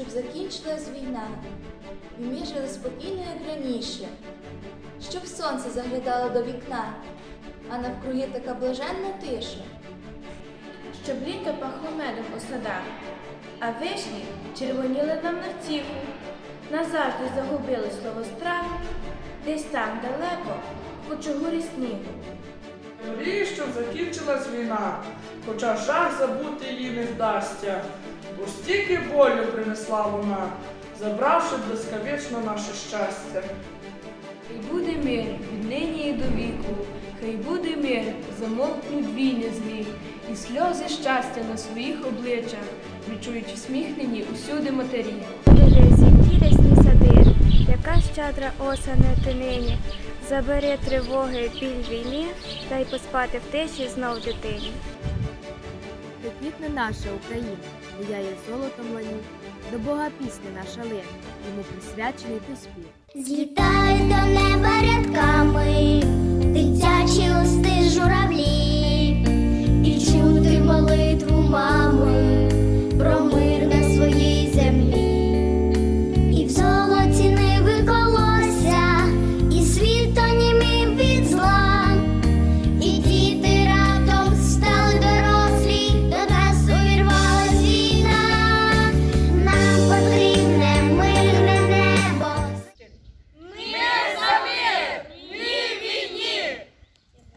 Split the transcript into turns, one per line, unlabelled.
щоб закінчилась війна, і ми жили спокійно, як раніше, щоб сонце заглядало до вікна, а навкруги така блаженна тиша.
щоб літо пахло медом у садах, а вишні червоніли нам на втіху. Назавжди загубили слово страх, десь там далеко, по чугурі снігу.
Мрію, щоб закінчилась війна, хоча жах забути її не вдасться, бо стільки болю принесла вона, забравши блискавично наше щастя.
Хай буде мир від нині і до віку, хай буде мир, замовкнуть війни злі, і сльози щастя на своїх обличчях відчують всміхнені усюди матері.
Бережи ті рясні сади, яка щедра осени ти нині. Забери тривоги, біль війни, дай поспати в тиші знов дитині.
Приквітне наша Україна, буяє золотом ланів, до Бога пісня наша лина, йому присвячений ти спів.
Злітай до